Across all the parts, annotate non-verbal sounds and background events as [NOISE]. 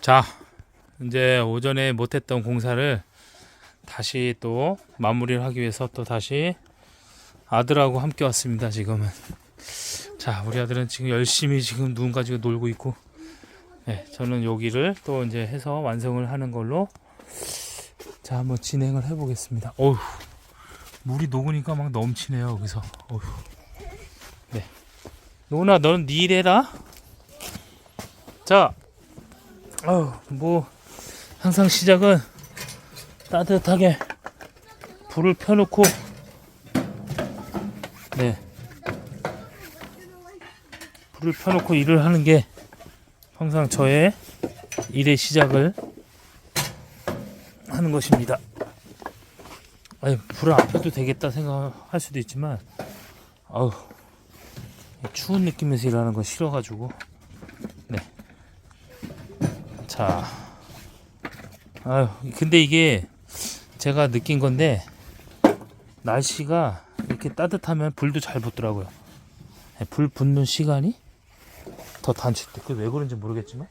자, 이제 오전에 못했던 공사를 다시 또 마무리를 하기 위해서 또 다시 아들하고 함께 왔습니다. 지금은. 자, 우리 아들은 지금 열심히 지금 눈 가지고 놀고 있고, 네, 저는 여기를 또 이제 해서 완성을 하는 걸로 자 한번 진행을 해보겠습니다. 어휴, 물이 녹으니까 막 넘치네요 여기서. 어휴. 네, 노나 너는 네 일해라. 자, 어뭐 항상 시작은 따뜻하게 불을 펴놓고 네 불을 펴놓고 일을 하는 게 항상 저의 일의 시작을 하는 것입니다. 아니 불을 안 펴도 되겠다 생각할 수도 있지만 아우 추운 느낌에서 일하는 건 싫어가지고 네. 자, 아유 근데 이게 제가 느낀 건데 날씨가 이렇게 따뜻하면 불도 잘 붙더라고요. 네, 불 붙는 시간이 더 단축돼. 그게 왜 그런지 모르겠지만.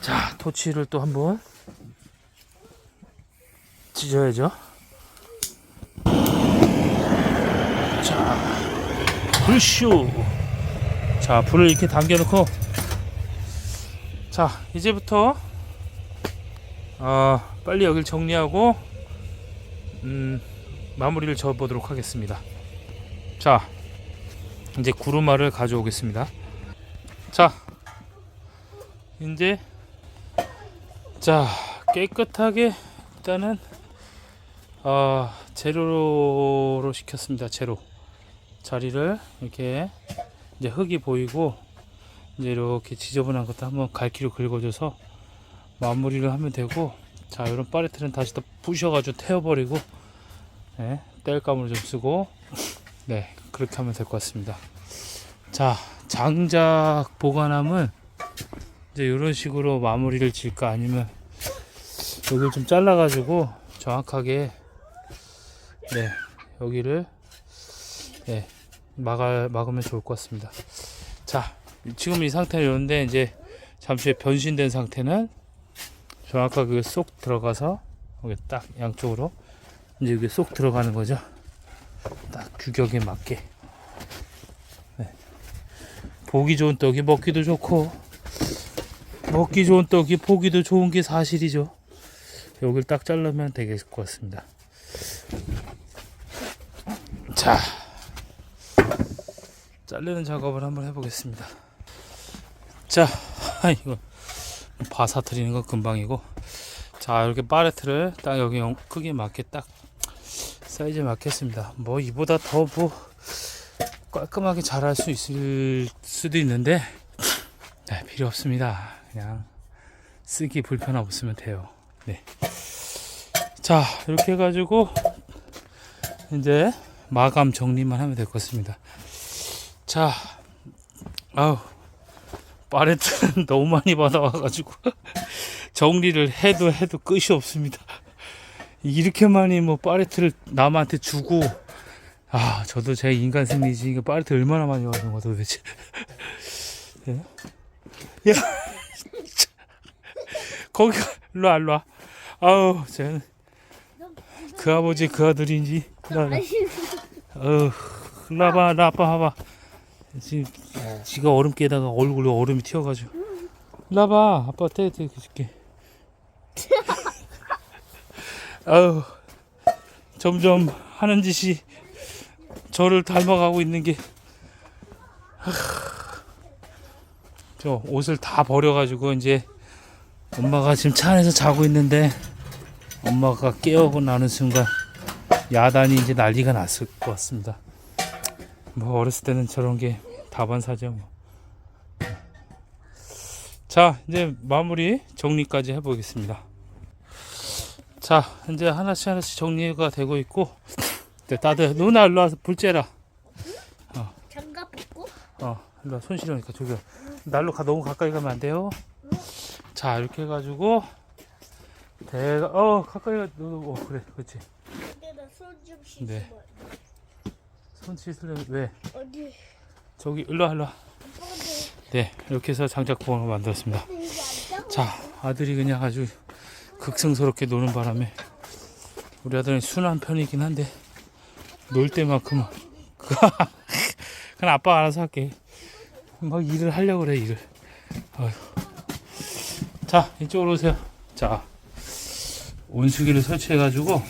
자, 토치를 또 한번 찢어야죠. 자, 불쇼. 자, 불을 이렇게 당겨놓고. 자, 이제부터 어, 빨리 여길 정리하고 음, 마무리를 지어보도록 하겠습니다. 자, 이제 구루마를 가져오겠습니다. 자, 이제 자 깨끗하게 일단은 어, 재료로 시켰습니다. 재료 자리를 이렇게 이제 흙이 보이고 이제 이렇게 지저분한 것도 한번 갈기로 긁어줘서 마무리를 하면 되고 자 이런 파레트는 다시 또 부셔가지고 태워버리고 네, 뗄감으로 좀 쓰고 네 그렇게 하면 될 것 같습니다. 자 장작 보관함은 이제 이런 식으로 마무리를 질까 아니면 여기를 좀 잘라 가지고 정확하게 네 여기를 네 막아 막으면 좋을 것 같습니다. 자 지금 이 상태는 이런데 이제 잠시 변신된 상태는 정확하게 쏙 들어가서 여기 딱 양쪽으로 이제 여기 쏙 들어가는 거죠. 딱 규격에 맞게. 네. 보기 좋은 떡이 먹기도 좋고 먹기 좋은 떡이 보기도 좋은 게 사실이죠. 여기를 딱 자르면 되겠을 것 같습니다. 자, 자르는 작업을 한번 해보겠습니다. 자, [LAUGHS] 이거 바사트리는 건 금방이고, 자 이렇게 파레트를 딱 여기 영- 크기에 맞게 딱 사이즈에 맞겠습니다. 뭐 이보다 더 뭐 깔끔하게 잘 할 수 있을 수도 있는데 네, 필요 없습니다. 그냥 쓰기 불편 없으면 돼요. 네. 자 이렇게 해가지고 이제 마감 정리만 하면 될 것 같습니다. 자, 아우 파레트는 [LAUGHS] 너무 많이 받아와가지고 [LAUGHS] 정리를 해도 해도 끝이 없습니다. 이렇게 많이 뭐 파레트를 남한테 주고 아 저도 제 인간 승리지 이거 파레트 얼마나 많이 와는 거야 도대체 예? 야. 거기 일로 와 일로 와 아우 쟤는 그 아버지 그 아들인지 어, 와봐 일로 아빠 봐봐 지금 지가 얼음 깨다가 얼굴에 얼음이 튀어가지고. 일로 와봐 아빠 떼 떼, 줄게 [LAUGHS] 아우 점점 하는 짓이 저를 닮아가고 있는 게 저 옷을 다 버려가지고 이제 엄마가 지금 차 안에서 자고 있는데 엄마가 깨우고 나는 순간 야단이 이제 난리가 났을 것 같습니다. 뭐 어렸을 때는 저런 게 다반사죠. 뭐. 자 이제 마무리 정리까지 해보겠습니다. 자 이제 하나씩 하나씩 정리가 되고 있고 네, 다들 누나 일로 와서 불 장갑 벗고 어 일로 와, 손 시려니까 저기 날로 가 너무 가까이 가면 안 돼요 자 이렇게 해가지고 대가 어 가까이 가 어, 그래 그렇지 근데 나손좀 씻어 네. 손 씻으려면 왜 어디 저기 일로 와 일로 네 이렇게 해서 장작 보강을 만들었습니다? 자, 아들이 그냥 아주 극성스럽게 노는 바람에 우리 아들은 순한 편이긴 한데 놀 때만큼은 [LAUGHS] 그냥 아빠 알아서 할게. 막 일을 하려고 그래 일을. 어휴. 자 이쪽으로 오세요. 자 온수기를 설치해가지고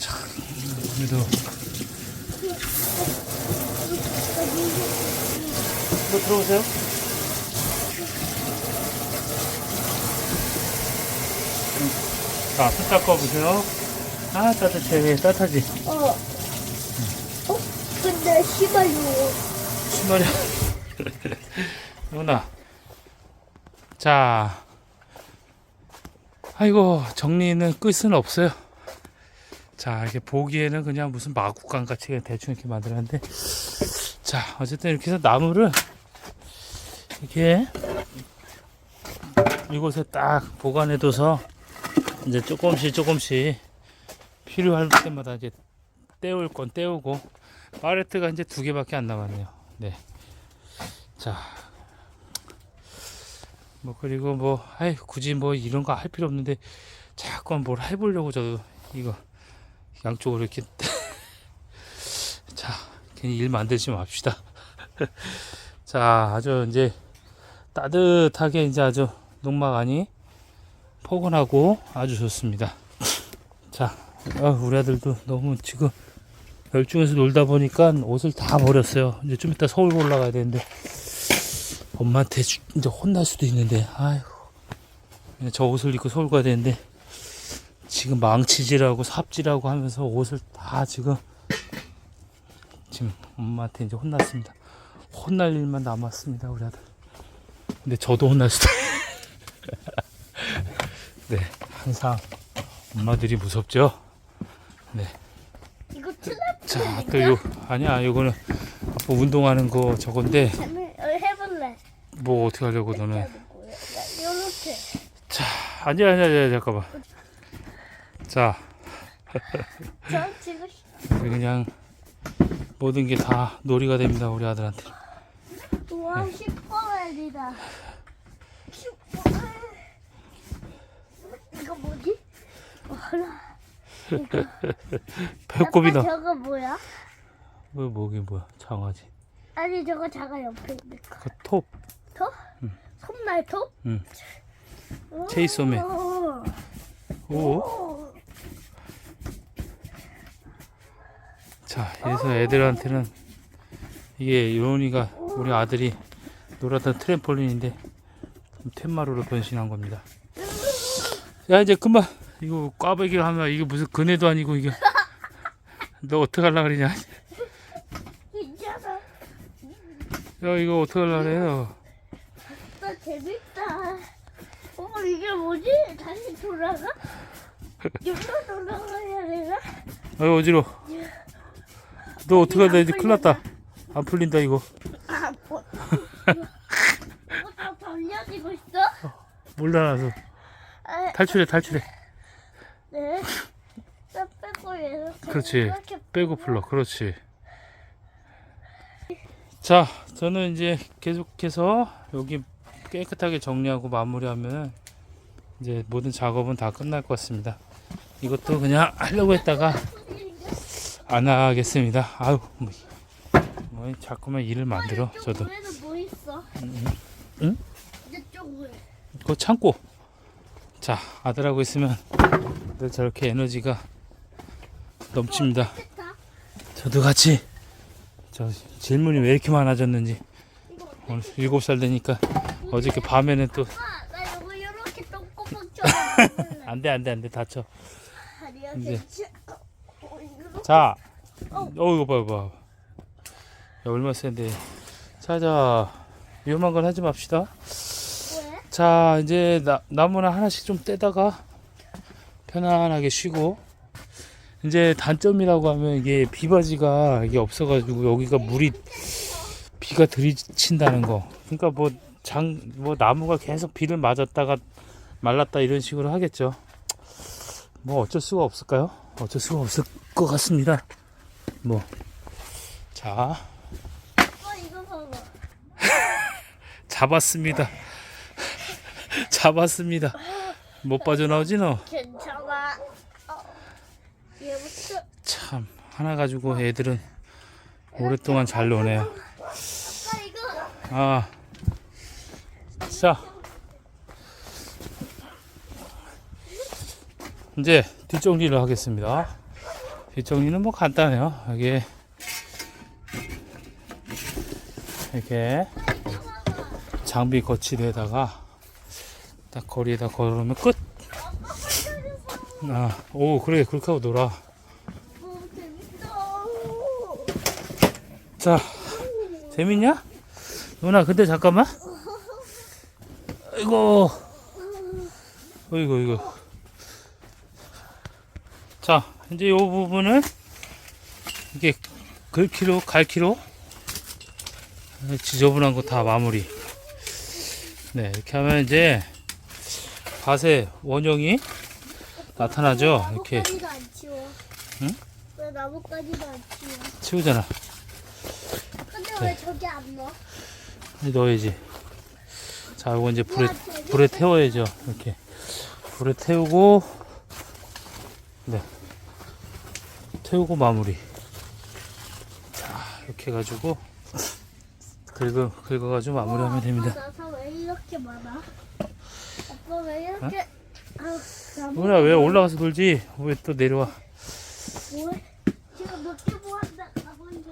자 그래도 이거 들어오세요. 자, 손 닦아 보세요. 아, 따뜻해. 따뜻하지? 어. 어? 근데 시발요. 신발이. [LAUGHS] 누나. 자. 아이고, 정리는 끝은 없어요. 자, 이렇게 보기에는 그냥 무슨 마구간 같이 대충 이렇게 만들었는데. 자, 어쨌든 이렇게 해서 나무를 이렇게 이곳에 딱 보관해 둬서 이제 조금씩 조금씩 필요할 때마다 이제 떼올 건 떼우고 파레트가 이제 두 개밖에 안 남았네요. 네. 자. 뭐 그리고 뭐 아이 굳이 뭐 이런 거 할 필요 없는데 자꾸 뭘 해보려고 저도 이거 양쪽으로 이렇게 [LAUGHS] 자 괜히 일 만들지 맙시다. [LAUGHS] 자 아주 이제 따뜻하게 이제 아주 농막 안이 포근하고 아주 좋습니다. 자 아, 우리 아들도 너무 지금 열중해서 놀다 보니까 옷을 다 버렸어요. 이제 좀 이따 서울 올라가야 되는데 엄마한테 주- 이제 혼날 수도 있는데 그냥 저 옷을 입고 서울 가야 되는데 지금 망치질하고 삽질하고 하면서 옷을 다 지금 지금 엄마한테 이제 혼났습니다. 혼날 일만 남았습니다 우리 아들. 근데 저도 혼날 수도. [LAUGHS] 네 항상 엄마들이 무섭죠. 이거 트랩 자, 또 요, 아니야, 요거는 아빠 운동하는 거 저건데, 어, 해볼래. 뭐 어떻게 하려고 너는. 요렇게. 자, 아니야, 아니야, 아니야, 잠깐만. 자, 저 지금 그냥 모든 게 다 놀이가 됩니다, 우리 아들한테. 와 슈퍼맨이다. 슈퍼맨. 이거 뭐지? 어, 하나. 배꼽이다. 아빠 저거 뭐야? 뭐, 뭐긴 뭐야, 장아지. 아니 저거 자가 옆에 있는 거. 그 톱, 톱? 손날 톱? 응. 체이소맨. 오. 오. 오. 자, 그래서 애들한테는 이게 요원이가 우리 아들이 놀았던 트램폴린인데 텐마루로 변신한 겁니다. 야 이제 그만 이거 꽈배기를 하면 이게 무슨 그네도 아니고 이게 너 어떻게 하려 그러냐? 야. 이거 어떻게 하려 그래요? 나 재밌다. 어 이게 뭐지? 다시 돌아가? 여기로 돌아가야 되나? 아유 어지러. 너 어떻게 하다 이제 큰일 났다. 안 풀린다 이거. 아 뭐? 이거 다 벌려지고 있어? 몰라 나서 아, 탈출해 탈출해. 네. 나 빼고 이렇게. 그렇지. 이렇게 빼고 풀러. 그렇지. 자, 저는 이제 계속해서 여기 깨끗하게 정리하고 마무리하면 이제 모든 작업은 다 끝날 것 같습니다. 이것도 그냥 하려고 했다가 안 하겠습니다. 아유, 뭐, 뭐 자꾸만 일을 만들어. 저도 뭐 있어? 응? 이쪽 위에. 그거 참고. 자, 아들하고 있으면 늘 저렇게 에너지가 넘칩니다. 저도 같이 저 질문이 왜 이렇게 많아졌는지? 오늘 일곱 살 되니까 어저께 밤에는 또. 안돼 안돼 안돼 다쳐 이제. 괜찮아. 어, 이거 자 어. 어 이거 봐 이거 봐 야, 얼마 센데 자자 위험한 건 하지 맙시다 왜? 자 이제 나, 나무나 하나씩 좀 떼다가 편안하게 쉬고. 이제 단점이라고 하면 이게 비바지가 이게 없어가지고 여기가 물이 비가 들이친다는 거. 그러니까 뭐 장뭐 나무가 계속 비를 맞았다가 말랐다 이런 식으로 하겠죠. 뭐 어쩔 수가 없을까요? 어쩔 수가 없을 것 같습니다. 뭐자. 어. [LAUGHS] 잡았습니다 다 봤습니다. 못 빠져나오지 너? 괜찮아. 어. 얘부터 참 하나 가지고 애들은 오랫동안 잘 노네요. 아빠 이거 아, 자, 이제 뒷정리를 하겠습니다. 뒷정리는 뭐 간단해요. 여기 이렇게 장비 거치대에다가 딱 거리에다 걸으면 끝. 아, 오 그래 그렇게 하고 놀아. 자, 재밌냐? 누나, 근데 잠깐만. 아이고. 어이구, 이거. 자, 이제 이 부분을 이게 긁기로, 갈기로 지저분한 거 다 마무리. 네, 이렇게 하면 이제 밭의 원형이 나타나죠? 이렇게 나뭇가지도 안 치워. 응? 왜 나뭇가지도 안 치워? 치우잖아. 근데 네. 왜 저기 안 넣어? 넣어야지. 자, 이거 이제 불에. 불에 태워야죠. 이렇게 불에 태우고 네 태우고 마무리. 자, 이렇게 해가지고 긁어 긁어가지고 마무리하면 됩니다. 나사 왜 이렇게 많아? 아빠 왜 이렇게? 아, 나무 누나 왜 올라가서 놀지? 왜 또 내려와? 뭐해? 지금 몇개 모았다. 가본데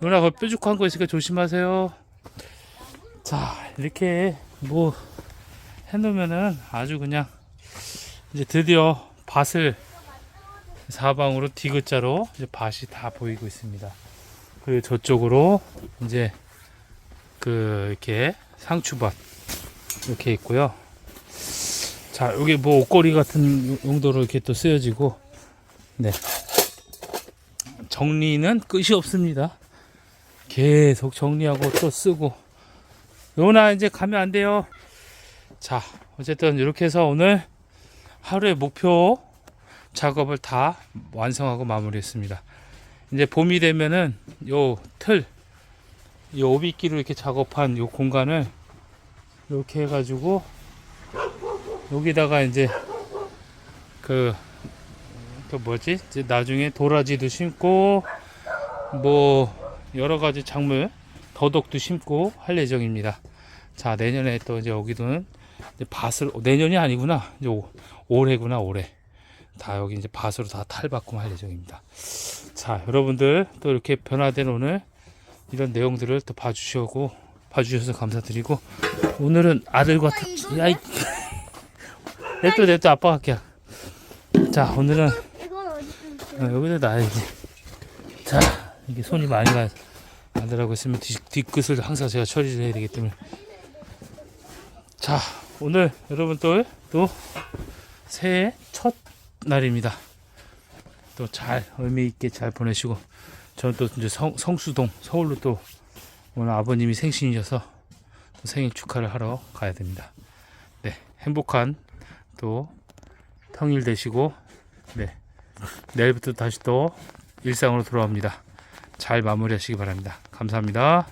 누나 거 뾰족한 거 있으니까 조심하세요. 자, 이렇게 뭐 해놓으면은 아주 그냥 이제 드디어 밭을 사방으로 디귿자로 이제 밭이 다 보이고 있습니다. 그리고 저쪽으로 이제 그 이렇게 상추밭 이렇게 있고요. 자, 여기 뭐 옷걸이 같은 용도로 이렇게 또 쓰여지고, 네. 정리는 끝이 없습니다. 계속 정리하고 또 쓰고 요나 이제 가면 안 돼요 자 어쨌든 이렇게 해서 오늘 하루의 목표 작업을 다 완성하고 마무리했습니다 이제 봄이 되면은 요 틀, 요 오비끼로 이렇게 작업한 요 공간을 이렇게 해가지고 여기다가 이제 그, 그 뭐지? 이제 나중에 도라지도 심고 뭐 여러 가지 작물 더덕도 심고 할 예정입니다. 자 내년에 또 이제 여기도는 이제 밭을 내년이 아니구나 이제 오- 올해구나 올해 다 여기 이제 밭으로 다 탈바꿈 할 예정입니다. 자 여러분들 또 이렇게 변화된 오늘 이런 내용들을 또 봐주시고 봐주셔서 감사드리고 오늘은 아들과 특? 야이 [LAUGHS] 냅둬 냅둬 아빠 갈게요. 자 오늘은? 어, 여기다 놔야지. 자, 이게 손이 많이 가, 가더라고 있으면 뒤, 뒤끝을 항상 제가 처리를 해야 되기 때문에. 자, 오늘 여러분 또, 또 새해 첫 날입니다. 또 잘, 의미 있게 잘 보내시고, 저는 또 이제 성, 성수동, 서울로 또 오늘 아버님이 생신이셔서 또 생일 축하를 하러 가야 됩니다. 네, 행복한 또 평일 되시고, 네. 내일부터 다시 또 일상으로 돌아옵니다. 잘 마무리하시기 바랍니다. 감사합니다.